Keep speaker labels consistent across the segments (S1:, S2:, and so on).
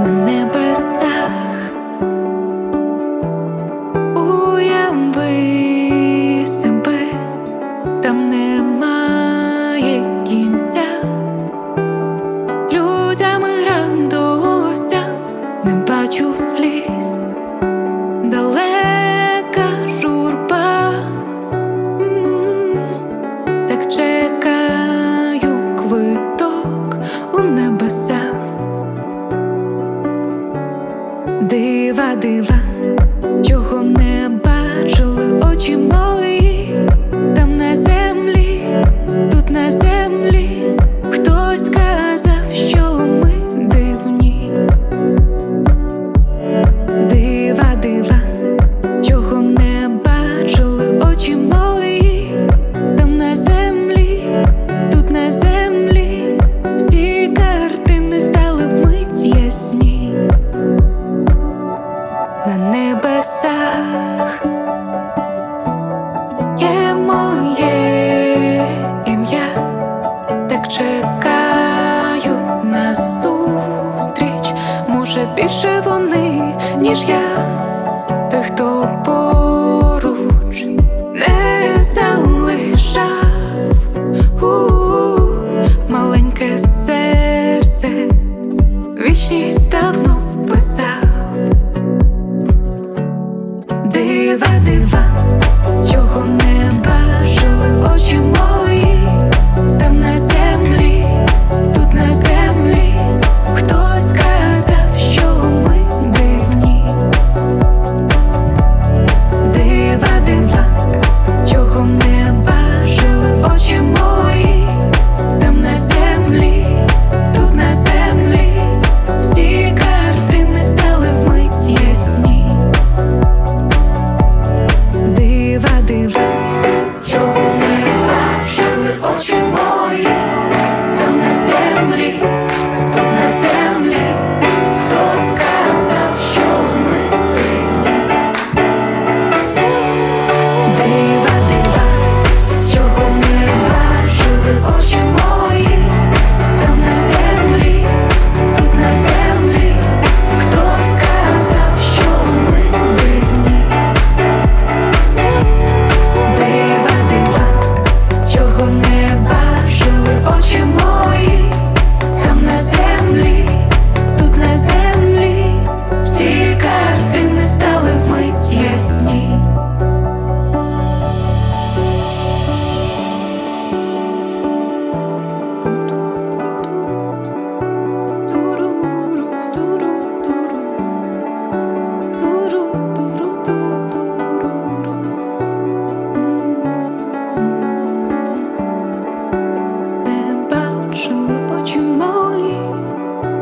S1: мене. дива, чого не. більше вони, ніж я, тих, хто поруч не залишав У -у -у. маленьке серце, вічність давно вписав, дива, дива.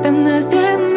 S1: them the same.